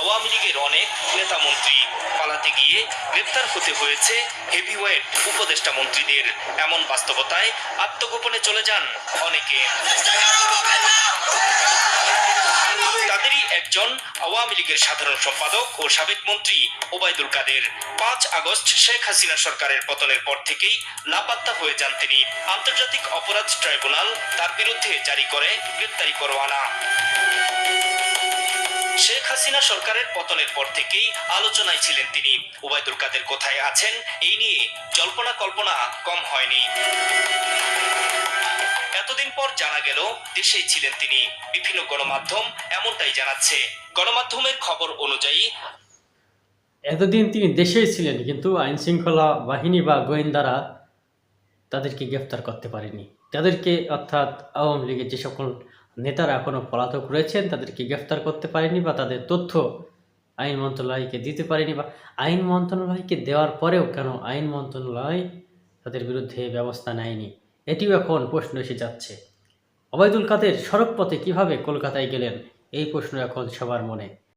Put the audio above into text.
আওয়ামী লীগের অনেক নেতা মন্ত্রী পালাতে গিয়ে গ্রেপ্তার হতে হয়েছে হেভিওয়েট উপদেষ্টা মন্ত্রীদের। এমন বাস্তবতায় আত্মগোপনে চলে যান অনেকে। তাদেরই একজন আওয়ামী লীগের সাধারণ সম্পাদক ও সাবেক মন্ত্রী ওবায়দুল কাদের। পাঁচ আগস্ট শেখ হাসিনা সরকারের পতনের পর থেকেই লাপাত্তা হয়ে যান তিনি। আন্তর্জাতিক অপরাধ ট্রাইব্যুনাল তার বিরুদ্ধে জারি করে গ্রেপ্তারি পরোয়ানা। শেখ হাসিনা সরকারের পতনের পর থেকেই আলোচনায় ছিলেন তিনি। ওবায়দুল কাদের কোথায় আছেন, এই নিয়ে জল্পনা কল্পনা কম হয়নি। এতদিন পর জানা গেল, দেশেই ছিলেন তিনি। বিভিন্ন গণমাধ্যম এমনটাই জানাচ্ছে। গণমাধ্যমের খবর অনুযায়ী এতদিন তিনি দেশেই ছিলেন, কিন্তু আইন শৃঙ্খলা বাহিনী বা গোয়েন্দারা তাদেরকে গ্রেফতার করতে পারেনি। তাদেরকে অর্থাৎ আওয়ামী লীগের যে সকল নেতারা এখনও পলাতক রয়েছেন, তাদেরকে গ্রেফতার করতে পারেনি বা তাদের তথ্য আইন মন্ত্রণালয়কে দিতে পারেনি বা আইন মন্ত্রণালয়কে দেওয়ার পরেও কেন আইন মন্ত্রণালয় তাদের বিরুদ্ধে ব্যবস্থা নেয়নি? এটিও এখন প্রশ্ন এসে যাচ্ছে। ওবায়দুল কাদের সড়ক পথে কীভাবে কলকাতায় গেলেন? এই প্রশ্ন এখন সবার মনে।